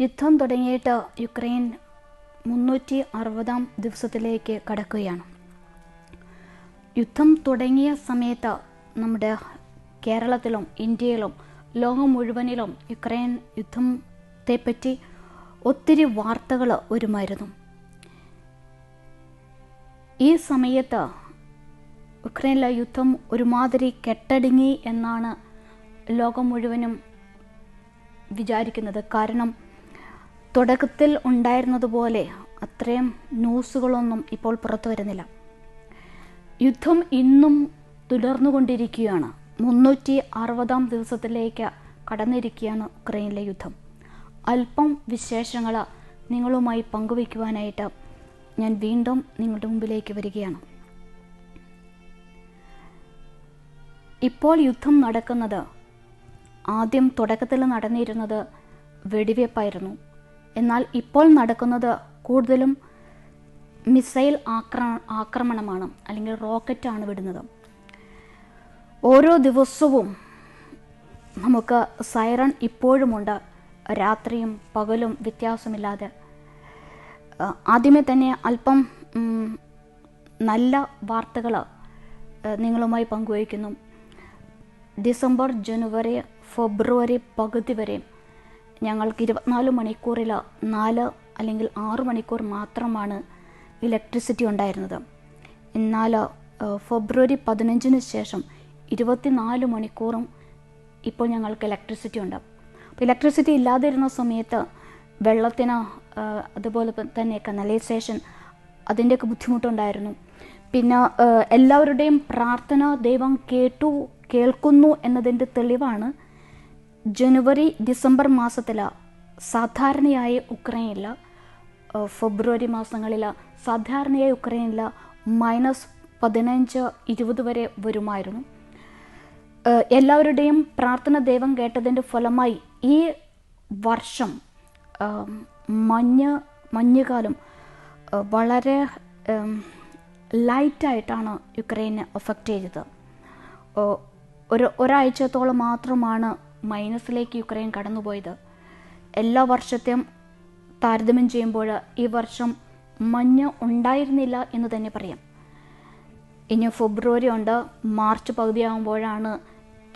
യുദ്ധം തുടങ്ങിയിട്ട് യുക്രൈൻ മുന്നൂറ്റി അറുപതാം ദിവസത്തിലേക്ക് കടക്കുകയാണ്. യുദ്ധം തുടങ്ങിയ സമയത്ത് നമ്മുടെ കേരളത്തിലും ഇന്ത്യയിലും ലോകം മുഴുവനിലും യുക്രൈൻ യുദ്ധത്തെപ്പറ്റി ഒത്തിരി വാർത്തകൾ വരുമായിരുന്നു. ഈ സമയത്ത് യുക്രൈനിലെ യുദ്ധം ഒരുമാതിരി കെട്ടടുങ്ങി എന്നാണ് ലോകം മുഴുവനും വിചാരിക്കുന്നത്. കാരണം തുടക്കത്തിൽ ഉണ്ടായിരുന്നതുപോലെ അത്രയും ന്യൂസുകളൊന്നും ഇപ്പോൾ പുറത്തു വരുന്നില്ല. യുദ്ധം ഇന്നും തുടർന്നുകൊണ്ടിരിക്കുകയാണ്. മുന്നൂറ്റി അറുപതാം ദിവസത്തിലേക്ക് കടന്നിരിക്കുകയാണ് ഉക്രൈനിലെ യുദ്ധം. അല്പം വിശേഷങ്ങൾ നിങ്ങളുമായി പങ്കുവയ്ക്കുവാനായിട്ട് ഞാൻ വീണ്ടും നിങ്ങളുടെ മുമ്പിലേക്ക് വരികയാണ്. ഇപ്പോൾ യുദ്ധം നടക്കുന്നത് ആദ്യം തുടക്കത്തിൽ നടന്നിരുന്നത് വെടിവെപ്പായിരുന്നു. എന്നാൽ ഇപ്പോൾ നടക്കുന്നത് കൂടുതലും മിസൈൽ ആക്ര ആക്രമണമാണ് അല്ലെങ്കിൽ റോക്കറ്റാണ് വിടുന്നത്. ഓരോ ദിവസവും നമുക്ക് സൈറൺ ഇപ്പോഴുമുണ്ട്. രാത്രിയും പകലും വ്യത്യാസമില്ലാതെ. ആദ്യമേ തന്നെ അല്പം നല്ല വാർത്തകൾ നിങ്ങളുമായി പങ്കുവയ്ക്കുന്നു. ഡിസംബർ ജനുവരി ഫെബ്രുവരി പകുതി വരെ ഞങ്ങൾക്ക് ഇരുപത്തിനാല് മണിക്കൂറിൽ നാല് അല്ലെങ്കിൽ ആറ് മണിക്കൂർ മാത്രമാണ് ഇലക്ട്രിസിറ്റി ഉണ്ടായിരുന്നത്. എന്നാൽ ഫെബ്രുവരി പതിനഞ്ചിന് ശേഷം ഇരുപത്തിനാല് മണിക്കൂറും ഇപ്പോൾ ഞങ്ങൾക്ക് ഇലക്ട്രിസിറ്റി ഉണ്ട്. അപ്പോൾ ഇലക്ട്രിസിറ്റി ഇല്ലാതിരുന്ന സമയത്ത് വെള്ളത്തിന് അതുപോലെ തന്നെ കനലൈസേഷൻ അതിന്റെയൊക്കെ ബുദ്ധിമുട്ടുണ്ടായിരുന്നു. പിന്നെ എല്ലാവരുടെയും പ്രാർത്ഥന ദൈവം കേട്ടു കേൾക്കുന്നു എന്നതിന്റെ തെളിവാണ് ജനുവരി ഡിസംബർ മാസത്തില സാധാരണയായി ഉക്രൈനിൽ ഫെബ്രുവരി മാസങ്ങളിൽ സാധാരണയായി ഉക്രൈനിൽ മൈനസ് പതിനഞ്ച് ഇരുപത് വരെ വരുമായിരുന്നു. എല്ലാവരുടെയും പ്രാർത്ഥന ദൈവം കേട്ടതിന്റെ ഫലമായി ഈ വർഷം മഞ്ഞ് മഞ്ഞുകാലം വളരെ ലൈറ്റായിട്ടാണ് യുക്രൈനെ അഫക്റ്റ് ചെയ്തത്. ഒരു ഒരാഴ്ചത്തോളം മാത്രമാണ് മൈനസിലേക്ക് യുക്രൈൻ കടന്നുപോയത്. എല്ലാ വർഷത്തെയും താരതമ്യം ചെയ്യുമ്പോൾ ഈ വർഷം മഞ്ഞ് ഉണ്ടായിരുന്നില്ല എന്ന് തന്നെ പറയാം. ഇനി ഫെബ്രുവരി ഉണ്ട് മാർച്ച് പകുതിയാകുമ്പോഴാണ്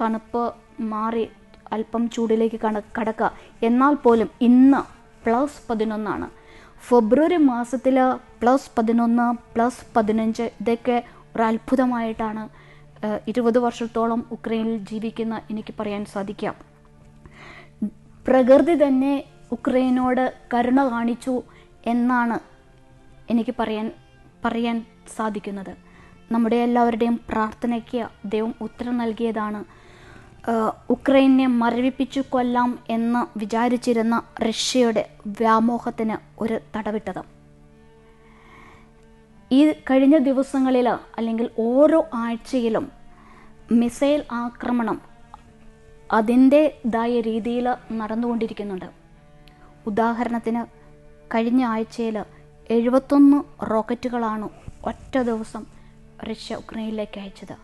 തണുപ്പ് മാറി അല്പം ചൂടിലേക്ക് കട കടക്കുക. എന്നാൽ പോലും ഇന്ന് പ്ലസ് പതിനൊന്നാണ്. ഫെബ്രുവരി മാസത്തിൽ പ്ലസ് പതിനൊന്ന് പ്ലസ് പതിനഞ്ച് ഇതൊക്കെ ഒരു അത്ഭുതമായിട്ടാണ് ഇരുപത് വർഷത്തോളം ഉക്രൈനിൽ ജീവിക്കുന്ന എനിക്ക് പറയാൻ സാധിക്കാം. പ്രകൃതി തന്നെ ഉക്രൈനോട് കരുണ കാണിച്ചു എന്നാണ് എനിക്ക് പറയാൻ പറയാൻ സാധിക്കുന്നത്. നമ്മുടെ എല്ലാവരുടെയും പ്രാർത്ഥനയ്ക്ക് ദൈവം ഉത്തരം നൽകിയതാണ്. ഉക്രൈനെ മരവിപ്പിച്ചു കൊല്ലാം എന്ന് വിചാരിച്ചിരുന്ന റഷ്യയുടെ വ്യാമോഹത്തിന് ഒരു തടവിട്ടത്. ഈ കഴിഞ്ഞ ദിവസങ്ങളിൽ അല്ലെങ്കിൽ ഓരോ ആഴ്ചയിലും മിസൈൽ ആക്രമണം അതിന്റെതായ രീതിയിൽ നടന്നുകൊണ്ടിരിക്കുന്നുണ്ട്. ഉദാഹരണത്തിന് കഴിഞ്ഞ ആഴ്ചയിൽ എഴുപത്തൊന്ന് റോക്കറ്റുകളാണ് ഒറ്റ ദിവസം റഷ്യ ഉക്രൈനിലേക്ക് അയച്ചത്.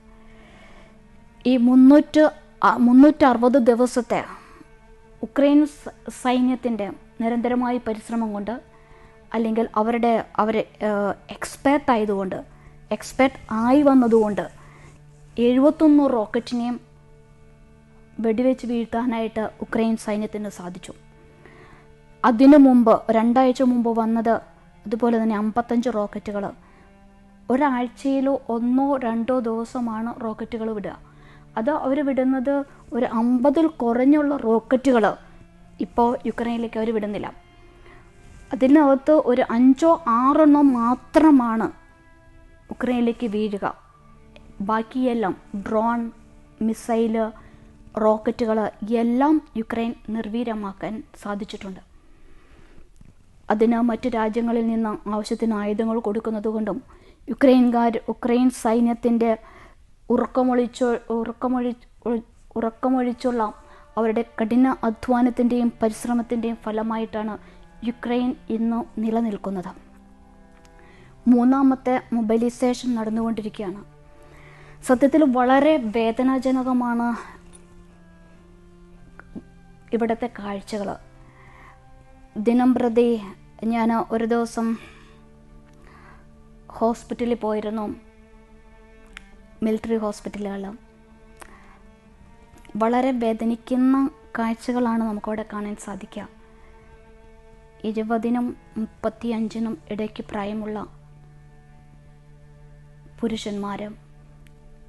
ഈ മുന്നൂറ്റ് മുന്നൂറ്ററുപത് ദിവസത്തെ ഉക്രൈൻ സൈന്യത്തിന്റെ നിരന്തരമായ പരിശ്രമം കൊണ്ട് അല്ലെങ്കിൽ അവരുടെ അവർ എക്സ്പേർട്ട് ആയതുകൊണ്ട് എക്സ്പേർട്ട് ആയി വന്നതുകൊണ്ട് എഴുപത്തൊന്ന് റോക്കറ്റിനെയും വെടിവെച്ച് വീഴ്ത്താനായിട്ട് ഉക്രൈൻ സൈന്യത്തിന് സാധിച്ചു. അതിനു മുമ്പ് രണ്ടാഴ്ച മുമ്പ് വന്നത് അതുപോലെ തന്നെ അമ്പത്തഞ്ച് റോക്കറ്റുകൾ ഒരാഴ്ചയിലോ ഒന്നോ രണ്ടോ ദിവസമാണ് റോക്കറ്റുകൾ വിടുക. അത് അവർ വിടുന്നത് ഒരു അമ്പതിൽ കുറഞ്ഞുള്ള റോക്കറ്റുകൾ ഇപ്പോൾ യുക്രൈനിലേക്ക് അവർ വിടുന്നില്ല. അതിനകത്ത് ഒരു അഞ്ചോ ആറെണ്ണോ മാത്രമാണ് ഉക്രൈനിലേക്ക് വീഴുക. ബാക്കിയെല്ലാം ഡ്രോൺ മിസൈൽ റോക്കറ്റുകൾ എല്ലാം യുക്രൈൻ നിർവീര്യമാക്കാൻ സാധിച്ചിട്ടുണ്ട്. അതിന് മറ്റു രാജ്യങ്ങളിൽ നിന്ന് ആവശ്യത്തിന് ആയുധങ്ങൾ കൊടുക്കുന്നത് കൊണ്ടും യുക്രൈൻകാർ ഉക്രൈൻ സൈന്യത്തിന്റെ ഉറക്കമൊഴിച്ചോ ഉറക്കമൊഴി ഉറക്കമൊഴിച്ചുള്ള അവരുടെ കഠിന അധ്വാനത്തിന്റെയും പരിശ്രമത്തിന്റെയും ഫലമായിട്ടാണ് യുക്രൈൻ ഇന്ന് നിലനിൽക്കുന്നത്. മൂന്നാമത്തെ മൊബൈലൈസേഷൻ നടന്നുകൊണ്ടിരിക്കുകയാണ്. സത്യത്തിൽ വളരെ വേദനാജനകമാണ് ഇവിടുത്തെ കാഴ്ചകൾ ദിനം പ്രതി ഞാൻ ഒരു ദിവസം ഹോസ്പിറ്റലിൽ പോയിരുന്നു. മിലിറ്ററി ഹോസ്പിറ്റലുകൾ വളരെ വേദനിക്കുന്ന കാഴ്ചകളാണ് നമുക്കവിടെ കാണാൻ സാധിക്കുക. ഇരുപതിനും മുപ്പത്തി അഞ്ചിനും ഇടയ്ക്ക് പ്രായമുള്ള പുരുഷന്മാർ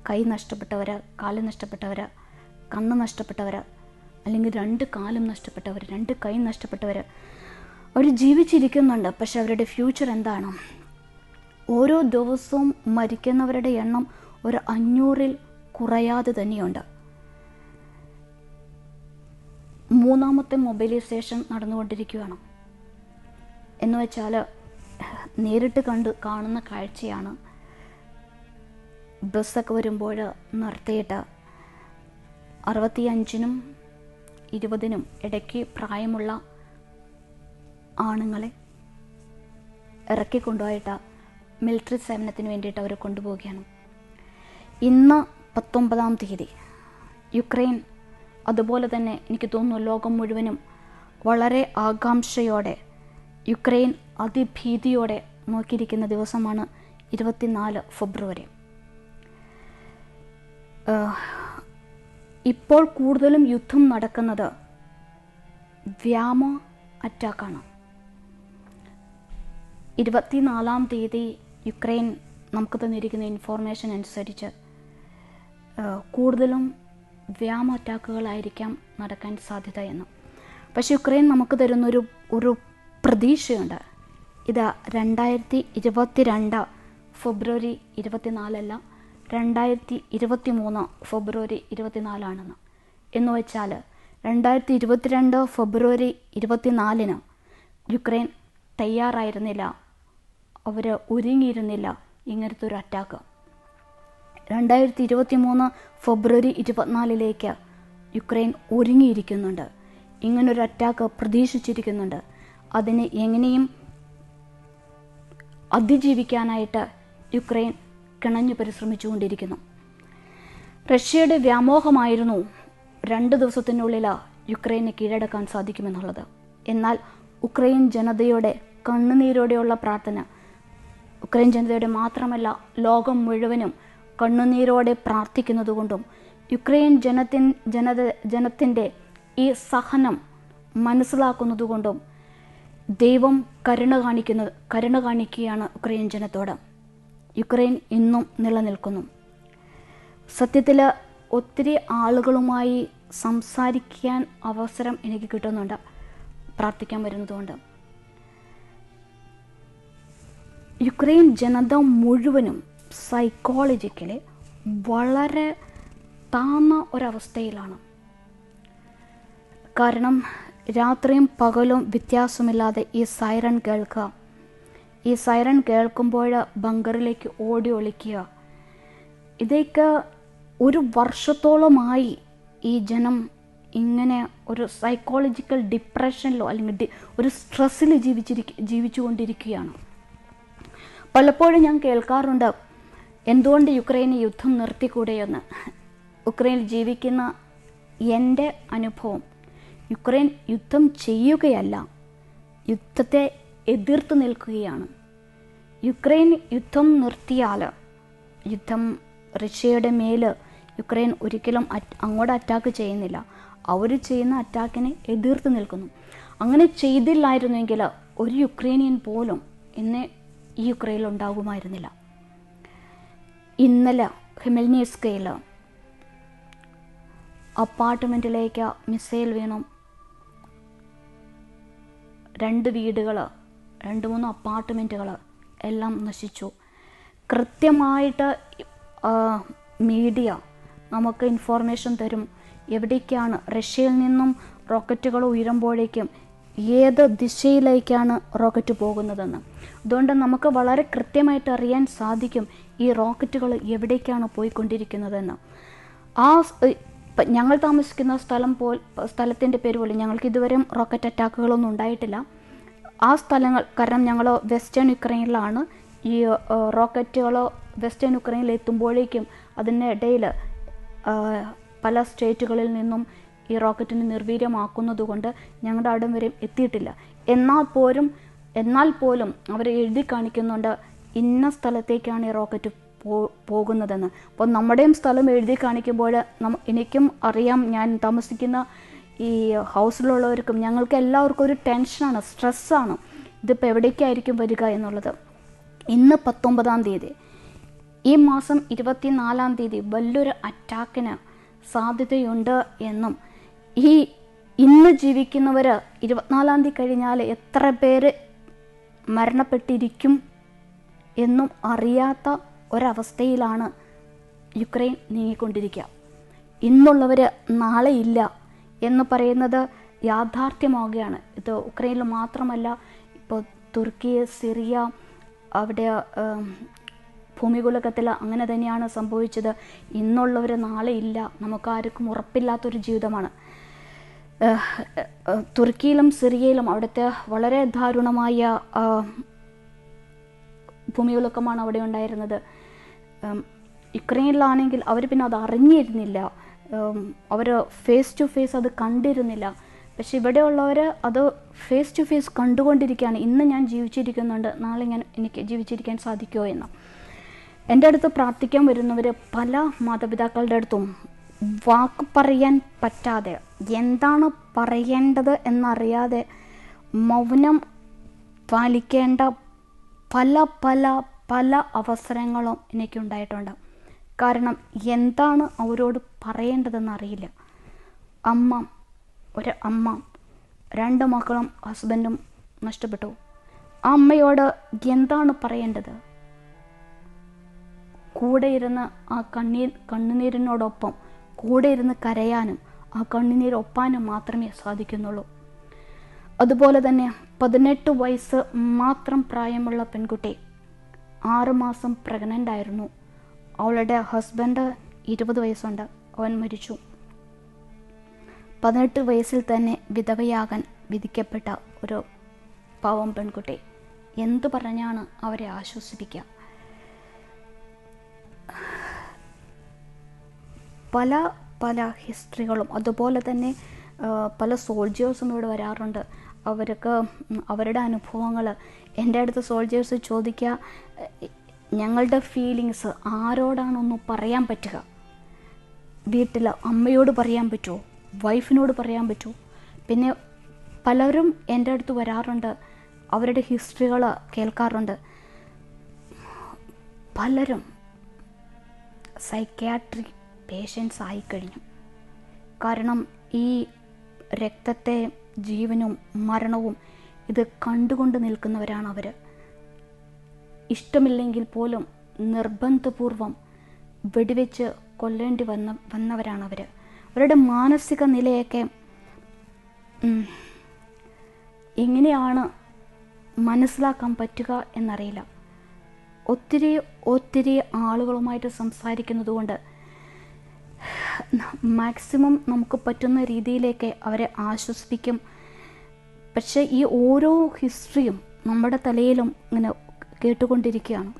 കൈ നഷ്ടപ്പെട്ടവർ കാൽ നഷ്ടപ്പെട്ടവർ കണ്ണ് നഷ്ടപ്പെട്ടവർ അല്ലെങ്കിൽ രണ്ട് കാലും നഷ്ടപ്പെട്ടവർ രണ്ട് കൈ നഷ്ടപ്പെട്ടവർ അവർ ജീവിച്ചിരിക്കുന്നുണ്ട്. പക്ഷെ അവരുടെ ഫ്യൂച്ചർ എന്താണ്? ഓരോ ദിവസവും മരിക്കുന്നവരുടെ എണ്ണം ഒരു അഞ്ഞൂറിൽ കുറയാതെ തന്നെയുണ്ട്. മൂന്നാമത്തെ മൊബൈലൈസേഷൻ നടന്നുകൊണ്ടിരിക്കുകയാണ്. എന്ന് വെച്ചാൽ നേരിട്ട് കണ്ട് കാണുന്ന കാഴ്ചയാണ്. ബസ്സൊക്കെ വരുമ്പോൾ നിർത്തിയിട്ട് അറുപത്തിയഞ്ചിനും ഇരുപതിനും ഇടയ്ക്ക് പ്രായമുള്ള ആണുങ്ങളെ ഇറക്കി കൊണ്ടുപോയിട്ട് മിലിറ്ററി സേവനത്തിന് വേണ്ടിയിട്ട് അവരെ കൊണ്ടുപോവുകയാണ്. ഇന്ന് പത്തൊമ്പതാം തീയതി. യുക്രൈൻ അതുപോലെ തന്നെ എനിക്ക് തോന്നുന്നു ലോകം മുഴുവനും വളരെ ആകാംക്ഷയോടെ യുക്രൈൻ അതിഭീതിയോടെ നോക്കിയിരിക്കുന്ന ദിവസമാണ് ഇരുപത്തിനാല് ഫെബ്രുവരി. ഇപ്പോൾ കൂടുതലും യുദ്ധം നടക്കുന്നത് വ്യാമ അറ്റാക്കാണ്. ഇരുപത്തിനാലാം തീയതി യുക്രൈൻ നമുക്ക് തന്നിരിക്കുന്ന ഇൻഫോർമേഷൻ അനുസരിച്ച് കൂടുതലും വ്യാമ അറ്റാക്കുകളായിരിക്കാം നടക്കാൻ സാധ്യത എന്ന്. പക്ഷേ യുക്രൈൻ നമുക്ക് തരുന്നൊരു ഒരു പ്രതീക്ഷയുണ്ട്. ഇത് രണ്ടായിരത്തി ഇരുപത്തി രണ്ട് ഫെബ്രുവരി ഇരുപത്തിനാലല്ല രണ്ടായിരത്തി ഇരുപത്തി മൂന്ന് ഫെബ്രുവരി ഇരുപത്തിനാലാണെന്ന്. എന്ന് വെച്ചാൽ രണ്ടായിരത്തി ഇരുപത്തിരണ്ട് ഫെബ്രുവരി ഇരുപത്തിനാലിന് യുക്രൈൻ തയ്യാറായിരുന്നില്ല. അവർ ഒരുങ്ങിയിരുന്നില്ല ഇങ്ങനത്തെ ഒരു അറ്റാക്ക്. രണ്ടായിരത്തി ഇരുപത്തി മൂന്ന് ഫെബ്രുവരി ഇരുപത്തിനാലിലേക്ക് യുക്രൈൻ ഒരുങ്ങിയിരിക്കുന്നുണ്ട്. ഇങ്ങനൊരു അറ്റാക്ക് പ്രതീക്ഷിച്ചിരിക്കുന്നുണ്ട്. അതിനെ എങ്ങനെയും അതിജീവിക്കാനായിട്ട് യുക്രൈൻ കിണഞ്ഞു പരിശ്രമിച്ചുകൊണ്ടിരിക്കുന്നു. റഷ്യയുടെ വ്യാമോഹമായിരുന്നു രണ്ട് ദിവസത്തിനുള്ളിൽ യുക്രൈനെ കീഴടക്കാൻ സാധിക്കുമെന്നുള്ളത്. എന്നാൽ ഉക്രൈൻ ജനതയുടെ കണ്ണുനീരോടെയുള്ള പ്രാർത്ഥന ഉക്രൈൻ ജനതയുടെ മാത്രമല്ല ലോകം മുഴുവനും കണ്ണുനീരോടെ പ്രാർത്ഥിക്കുന്നതുകൊണ്ടും യുക്രൈൻ ജനത്തിൻ ജനത ജനത്തിന്റെ ഈ സഹനം മനസ്സിലാക്കുന്നതുകൊണ്ടും ദൈവം കരുണ കാണിക്കുന്നത് കരുണ കാണിക്കുകയാണ് ഉക്രൈൻ ജനത്തോട്. യുക്രൈൻ ഇന്നും നിലനിൽക്കുന്നു. സത്യത്തിൽ ഒത്തിരി ആളുകളുമായി സംസാരിക്കാൻ അവസരം എനിക്ക് കിട്ടുന്നുണ്ട്. പ്രാർത്ഥിക്കാൻ വരുന്നതുകൊണ്ട്. യുക്രൈൻ ജനത മുഴുവനും സൈക്കോളജിക്കലി വളരെ താന്ന ഒരവസ്ഥയിലാണ്. കാരണം രാത്രിയും പകലും വ്യത്യാസമില്ലാതെ ഈ സൈറൺ കേൾക്കുക. ഈ സൈറൺ കേൾക്കുമ്പോൾ ബങ്കറിലേക്ക് ഓടി ഒളിക്കുക. ഇതൊക്കെ ഒരു വർഷത്തോളമായി ഈ ജനം ഇങ്ങനെ ഒരു സൈക്കോളജിക്കൽ ഡിപ്രഷനിലോ അല്ലെങ്കിൽ ഒരു സ്ട്രെസ്സിൽ ജീവിച്ചിരിക്ക ജീവിച്ചുകൊണ്ടിരിക്കുകയാണ്. പലപ്പോഴും ഞാൻ കേൾക്കാറുണ്ട് എന്തുകൊണ്ട് യുക്രൈന് യുദ്ധം നിർത്തിക്കൂടെയെന്ന് ഉക്രൈനിൽ ജീവിക്കുന്ന എന്റെ അനുഭവം. യുക്രൈൻ യുദ്ധം ചെയ്യുകയല്ല. യുദ്ധത്തെ എതിർത്ത് നിൽക്കുകയാണ്. യുക്രൈൻ യുദ്ധം നിർത്തിയാൽ യുദ്ധം റഷ്യയുടെ മേൽ യുക്രൈൻ ഒരിക്കലും അങ്ങോട്ട് അറ്റാക്ക് ചെയ്യുന്നില്ല. അവർ ചെയ്യുന്ന അറ്റാക്കിനെ എതിർത്ത് നിൽക്കുന്നു. അങ്ങനെ ചെയ്തില്ലായിരുന്നുവെങ്കിൽ ഒരു യുക്രൈനിയൻ പോലും ഇന്ന് ഈ യുക്രൈനിൽ ഉണ്ടാകുമായിരുന്നില്ല. ഇന്നലെ ഹിമൽനിയസ്കയിൽ അപ്പാർട്ട്മെന്റിലേക്ക് മിസൈൽ വീണു രണ്ട് വീടുകൾ രണ്ട് മൂന്ന് അപ്പാർട്ട്മെന്റുകൾ എല്ലാം നശിച്ചു. കൃത്യമായിട്ട് മീഡിയ നമുക്ക് ഇൻഫോർമേഷൻ തരും. എവിടേക്കാണ് റഷ്യയിൽ നിന്നും റോക്കറ്റുകൾ ഉയരുമ്പോഴേക്കും ഏത് ദിശയിലേക്കാണ് റോക്കറ്റ് പോകുന്നതെന്ന്. അതുകൊണ്ട് നമുക്ക് വളരെ കൃത്യമായിട്ട് അറിയാൻ സാധിക്കും ഈ റോക്കറ്റുകൾ എവിടേക്കാണ് പോയിക്കൊണ്ടിരിക്കുന്നതെന്ന്. ആ ഇപ്പ ഞങ്ങൾ താമസിക്കുന്ന സ്ഥലം പോൽ സ്ഥലത്തിന്റെ പേര് പോലും ഞങ്ങൾക്ക് ഇതുവരെ റോക്കറ്റ് അറ്റാക്കുകളൊന്നും ഉണ്ടായിട്ടില്ല. ആ സ്ഥലങ്ങൾ കാരണം ഞങ്ങൾ വെസ്റ്റേൺ യുക്രൈനിലാണ് ഈ റോക്കറ്റുകൾ വെസ്റ്റേൺ യുക്രൈനിൽ എത്തുമ്പോഴേക്കും അതിനിടയിൽ പല സ്റ്റേറ്റുകളിൽ നിന്നും ഈ റോക്കറ്റിനെ നിർവീര്യമാക്കുന്നത് കൊണ്ട് ഞങ്ങളുടെ അവിടം വരെയും എത്തിയിട്ടില്ല. എന്നാൽ പോലും എന്നാൽ പോലും അവർ എഴുതി കാണിക്കുന്നുണ്ട് ഇന്ന സ്ഥലത്തേക്കാണ് ഈ റോക്കറ്റ് പോകുന്നതെന്ന്. അപ്പോൾ നമ്മുടെയും സ്ഥലം എഴുതി കാണിക്കുമ്പോൾ എനിക്കും അറിയാം ഞാൻ താമസിക്കുന്ന ഈ ഹൗസിലുള്ളവർക്കും ഞങ്ങൾക്ക് എല്ലാവർക്കും ഒരു ടെൻഷനാണ് സ്ട്രെസ്സാണ്. ഇതിപ്പോൾ എവിടേക്കായിരിക്കും വരിക എന്നുള്ളത്. ഇന്ന് പത്തൊമ്പതാം തീയതി. ഈ മാസം ഇരുപത്തിനാലാം തീയതി വലിയൊരു അറ്റാക്കിന് സാധ്യതയുണ്ട് എന്നും. ഈ ഇന്ന് ജീവിക്കുന്നവർ ഇരുപത്തിനാലാം തീയതി കഴിഞ്ഞാൽ എത്ര പേര് മരണപ്പെട്ടിരിക്കും എന്നും അറിയാത്ത ഒരവസ്ഥയിലാണ് യുക്രൈൻ നീങ്ങിക്കൊണ്ടിരിക്കുക. ഇന്നുള്ളവർ നാളെ ഇല്ല എന്ന് പറയുന്നത് യാഥാർത്ഥ്യമാവുകയാണ്. ഇത് ഉക്രൈനിൽ മാത്രമല്ല ഇപ്പോൾ തുർക്കി സിറിയ അവിടെ ഭൂമികുലകത്തിൽ അങ്ങനെ തന്നെയാണ് സംഭവിച്ചത്. ഇന്നുള്ളവർ നാളെ ഇല്ല. നമുക്കാർക്കും ഉറപ്പില്ലാത്തൊരു ജീവിതമാണ്. തുർക്കിയിലും സിറിയയിലും അവിടുത്തെ വളരെ ദാരുണമായ ഭൂമികുലക്കമാണ് അവിടെ ഉണ്ടായിരുന്നത്. യുക്രൈനിലാണെങ്കിൽ അവർ പിന്നെ അത് അറിഞ്ഞിരുന്നില്ല. അവർ ഫേസ് ടു ഫേസ് അത് കണ്ടിരുന്നില്ല. പക്ഷെ ഇവിടെയുള്ളവർ അത് ഫേസ് ടു ഫേസ് കണ്ടുകൊണ്ടിരിക്കുകയാണ്. ഇന്ന് ഞാൻ ജീവിച്ചിരിക്കുന്നുണ്ട്. നാളെ ഞാൻ എനിക്ക് ജീവിച്ചിരിക്കാൻ സാധിക്കുമോ എന്ന്. എന്റെ അടുത്ത് പ്രാർത്ഥിക്കാൻ വരുന്നവർ പല മാതാപിതാക്കളുടെ അടുത്തും വാക്ക് പറയാൻ പറ്റാതെ എന്താണ് പറയേണ്ടത് എന്നറിയാതെ മൗനം പാലിക്കേണ്ട പല പല പല അവസരങ്ങളും എനിക്കുണ്ടായിട്ടുണ്ട് കാരണം എന്താണ് അവരോട് പറയേണ്ടതെന്ന് അറിയില്ല. അമ്മ ഒരു അമ്മ രണ്ട് മക്കളും ഹസ്ബൻഡും നഷ്ടപ്പെട്ടു. ആ അമ്മയോട് എന്താണ് പറയേണ്ടത്? കൂടെ ഇരുന്ന് ആ കണ്ണീർ കണ്ണുനീരിനോടൊപ്പം കൂടെ ഇരുന്ന് കരയാനും ആ കണ്ണുനീർ ഒപ്പാനും മാത്രമേ സാധിക്കുന്നുള്ളൂ. അതുപോലെ തന്നെ പതിനെട്ട് വയസ്സ് മാത്രം പ്രായമുള്ള പെൺകുട്ടി ആറുമാസം പ്രഗ്നന്റ് ആയിരുന്നു. അവളുടെ ഹസ്ബൻഡ് ഇരുപത് വയസ്സുണ്ട്. അവൻ മരിച്ചു. പതിനെട്ട് വയസ്സിൽ തന്നെ വിധവയാകാൻ വിധിക്കപ്പെട്ട ഒരു പാവം പെൺകുട്ടി. എന്തു പറഞ്ഞാണ് അവരെ ആശ്വസിപ്പിക്കുക? പല പല ഹിസ്റ്ററികളും അതുപോലെ തന്നെ പല സോൾജിയേഴ്സും ഇവിടെ വരാറുണ്ട്. അവർക്ക് അവരുടെ അനുഭവങ്ങൾ എന്റെ അടുത്ത് സോൾജേഴ്സ് ചോദിക്കുക ഞങ്ങളുടെ ഫീലിങ്സ് ആരോടാണൊന്ന് പറയാൻ പറ്റുക? വീട്ടിൽ അമ്മയോട് പറയാൻ പറ്റുമോ? വൈഫിനോട് പറയാൻ പറ്റുമോ? പിന്നെ പലരും എന്റെ അടുത്ത് വരാറുണ്ട് അവരുടെ ഹിസ്റ്ററികൾ കേൾക്കാറുണ്ട്. പലരും സൈക്യാട്രി പേഷ്യൻസ് ആയിക്കഴിഞ്ഞു കാരണം ഈ രക്തത്തെ ജീവനും മരണവും ഇത് കണ്ടുകൊണ്ട് നിൽക്കുന്നവരാണ് അവർ ഇഷ്ടമില്ലെങ്കിൽ പോലും നിർബന്ധപൂർവം വെടിവെച്ച് കൊല്ലേണ്ടി വന്ന വന്നവരാണ് അവർ അവരുടെ മാനസിക നിലയൊക്കെ എങ്ങനെയാണ് മനസ്സിലാക്കാൻ പറ്റുക എന്നറിയില്ല. ഒത്തിരി ഒത്തിരി ആളുകളുമായിട്ട് സംസാരിക്കുന്നത് കൊണ്ട് മാക്സിമം നമുക്ക് പറ്റുന്ന രീതിയിലേക്ക് അവരെ ആശ്വസിപ്പിക്കും. പക്ഷേ ഈ ഓരോ ഹിസ്റ്ററിയും നമ്മുടെ തലയിലും ഇങ്ങനെ കേട്ടുകൊണ്ടിരിക്കുകയാണ്.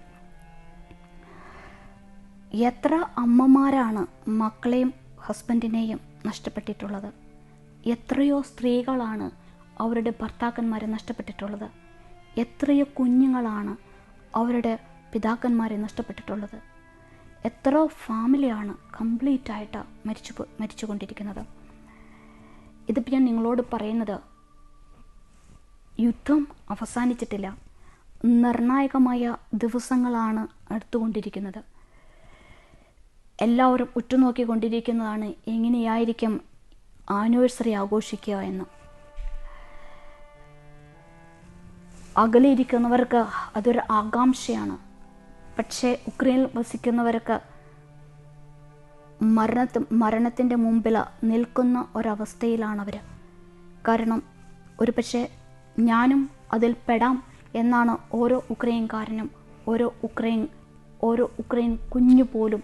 എത്ര അമ്മമാരാണ് മക്കളെയും ഹസ്ബൻഡിനെയും നഷ്ടപ്പെട്ടിട്ടുള്ളത്? എത്രയോ സ്ത്രീകളാണ് അവരുടെ ഭർത്താക്കന്മാരെ നഷ്ടപ്പെട്ടിട്ടുള്ളത്? എത്രയോ കുഞ്ഞുങ്ങളാണ് അവരുടെ പിതാക്കന്മാരെ നഷ്ടപ്പെട്ടിട്ടുള്ളത്? എത്രയോ ഫാമിലിയാണ് കംപ്ലീറ്റ് ആയിട്ട് മരിച്ചു മരിച്ചു കൊണ്ടിരിക്കുന്നത് ഇതിപ്പോൾ ഞാൻ നിങ്ങളോട് പറയുന്നത് യുദ്ധം അവസാനിച്ചിട്ടില്ല. നിർണായകമായ ദിവസങ്ങളാണ് അടുത്തുകൊണ്ടിരിക്കുന്നത്. എല്ലാവരും ഉറ്റുനോക്കിക്കൊണ്ടിരിക്കുന്നതാണ് എങ്ങനെയായിരിക്കും ആനിവേഴ്സറി ആഘോഷിക്കുക എന്ന്. അകലെയിരിക്കുന്നവർക്ക് അതൊരു ആകാംക്ഷയാണ്. പക്ഷേ ഉക്രൈനിൽ വസിക്കുന്നവരൊക്കെ മരണത്ത് മരണത്തിന്റെ മുമ്പിൽ നിൽക്കുന്ന ഒരവസ്ഥയിലാണ് അവർ കാരണം ഒരു പക്ഷേ ഞാനും അതിൽ പെടാം എന്നാണ് ഓരോ ഉക്രൈൻകാരനും ഓരോ ഉക്രൈൻ ഓരോ ഉക്രൈൻ കുഞ്ഞു പോലും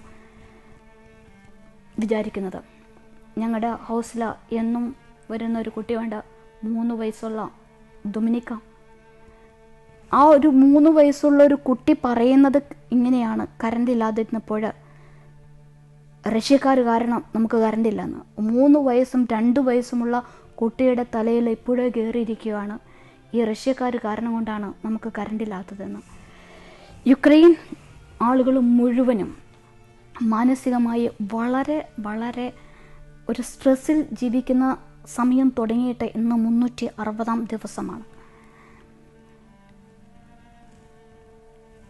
വിചാരിക്കുന്നത്. ഞങ്ങളുടെ ഹൗസിൽ എന്നും വരുന്ന ഒരു കുട്ടിയുണ്ട് മൂന്ന് വയസ്സുള്ള ഡൊമിനിക്ക ആ ഒരു മൂന്ന് വയസ്സുള്ള ഒരു കുട്ടി പറയുന്നത് ഇങ്ങനെയാണ്. കറണ്ട് ഇല്ലാതിരുന്നപ്പോൾ റഷ്യക്കാർ കാരണം നമുക്ക് കറണ്ട് ഇല്ലെന്ന്. മൂന്ന് വയസ്സും രണ്ട് വയസ്സുമുള്ള കുട്ടിയുടെ തലയിൽ ഇപ്പോഴേ കയറിയിരിക്കുകയാണ് ഈ റഷ്യക്കാർ കാരണം കൊണ്ടാണ് നമുക്ക് കറണ്ട് ഇല്ലാത്തതെന്ന്. യുക്രൈൻ ആളുകൾ മുഴുവനും മാനസികമായി വളരെ വളരെ ഒരു സ്ട്രെസ്സിൽ ജീവിക്കുന്ന സമയം തുടങ്ങിയിട്ട് ഇന്ന് മുന്നൂറ്റി അറുപതാം ദിവസമാണ്.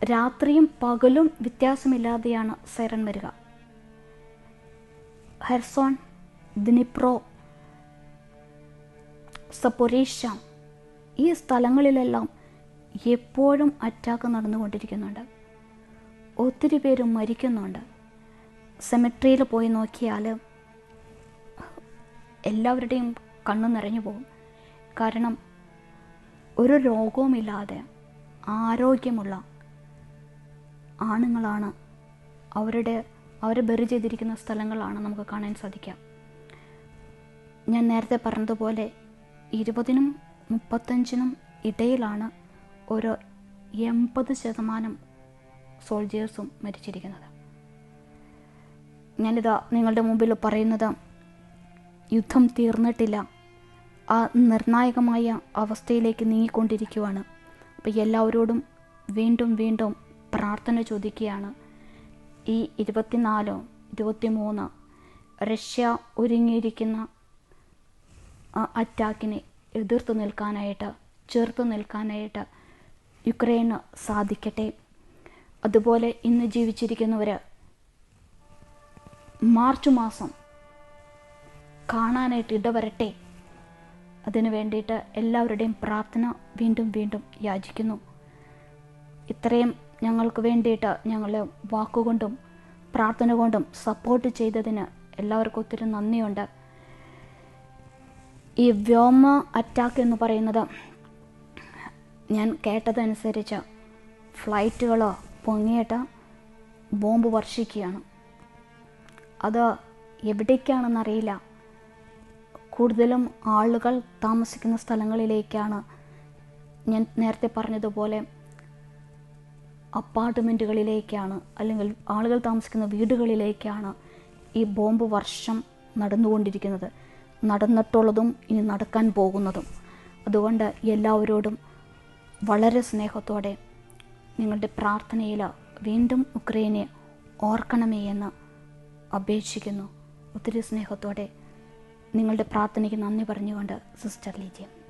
രാത്രിയും പകലും വ്യത്യാസമില്ലാതെയാണ് സൈറൺ വരിക. ഹെർസോൺ ദിനിപ്രോ സപ്പൊറീഷ ഈ സ്ഥലങ്ങളിലെല്ലാം എപ്പോഴും അറ്റാക്ക് നടന്നുകൊണ്ടിരിക്കുന്നുണ്ട്. ഒത്തിരി പേര് മരിക്കുന്നുണ്ട്. സെമിട്രിയിൽ പോയി നോക്കിയാൽ എല്ലാവരുടെയും കണ്ണു നിറഞ്ഞു പോകും. കാരണം ഒരു രോഗവുമില്ലാതെ ആരോഗ്യമുള്ള ആണുങ്ങളാണ്. അവരുടെ അവരെ ബെറി ചെയ്തിരിക്കുന്ന സ്ഥലങ്ങളാണ് നമുക്ക് കാണാൻ സാധിക്കാം. ഞാൻ നേരത്തെ പറഞ്ഞതുപോലെ ഇരുപതിനും മുപ്പത്തഞ്ചിനും ഇടയിലാണ് ഒരു എൺപത് ശതമാനം സോൾജിയേഴ്സും മരിച്ചിരിക്കുന്നത്. ഞാനിതാ നിങ്ങളുടെ മുമ്പിൽ പറയുന്നത് യുദ്ധം തീർന്നിട്ടില്ല. ആ നിർണായകമായ അവസ്ഥയിലേക്ക് നീങ്ങിക്കൊണ്ടിരിക്കുവാണ്. അപ്പോൾ എല്ലാവരോടും വീണ്ടും വീണ്ടും പ്രാർത്ഥന ചോദിക്കുകയാണ്. ഈ ഇരുപത്തിനാലോ ഇരുപത്തിമൂന്ന് റഷ്യ ഒരുങ്ങിയിരിക്കുന്ന അറ്റാക്കിനെ എതിർത്ത് നിൽക്കാനായിട്ട് ചേർത്ത് നിൽക്കാനായിട്ട് യുക്രൈന് സാധിക്കട്ടെ. അതുപോലെ ഇന്ന് ജീവിച്ചിരിക്കുന്നവർ മാർച്ച് മാസം കാണാനായിട്ട് ഇടവരട്ടെ. അതിനു വേണ്ടിയിട്ട് എല്ലാവരുടെയും പ്രാർത്ഥന വീണ്ടും വീണ്ടും യാചിക്കുന്നു. ഇത്രയും ഞങ്ങൾക്ക് വേണ്ടിയിട്ട് ഞങ്ങളെ വാക്കുകൊണ്ടും പ്രാർത്ഥന കൊണ്ടും സപ്പോർട്ട് ചെയ്തതിന് എല്ലാവർക്കും ഒത്തിരി നന്ദിയുണ്ട്. ഈ വ്യോമ അറ്റാക്ക് എന്ന് പറയുന്നത് ഞാൻ കേട്ടതനുസരിച്ച് ഫ്ലൈറ്റുകളോ പൊങ്ങിയിട്ട് ബോംബ് വർഷിക്കുകയാണ്. അത് എവിടേക്കാണെന്നറിയില്ല. കൂടുതലും ആളുകൾ താമസിക്കുന്ന സ്ഥലങ്ങളിലേക്കാണ് ഞാൻ നേരത്തെ പറഞ്ഞതുപോലെ അപ്പാർട്ട്മെന്റുകളിലേക്കാണ് അല്ലെങ്കിൽ ആളുകൾ താമസിക്കുന്ന വീടുകളിലേക്കാണ് ഈ ബോംബ് വർഷം നടന്നുകൊണ്ടിരിക്കുന്നത്. നടന്നിട്ടുള്ളതും ഇനി നടക്കാൻ പോകുന്നതും. അതുകൊണ്ട് എല്ലാവരോടും വളരെ സ്നേഹത്തോടെ നിങ്ങളുടെ പ്രാർത്ഥനയിൽ വീണ്ടും ഉക്രൈനെ ഓർക്കണമേ എന്ന് അപേക്ഷിക്കുന്നു. ഒത്തിരി സ്നേഹത്തോടെ നിങ്ങളുടെ പ്രാർത്ഥനയ്ക്ക് നന്ദി പറഞ്ഞുകൊണ്ട് സിസ്റ്റർ ലീജിയം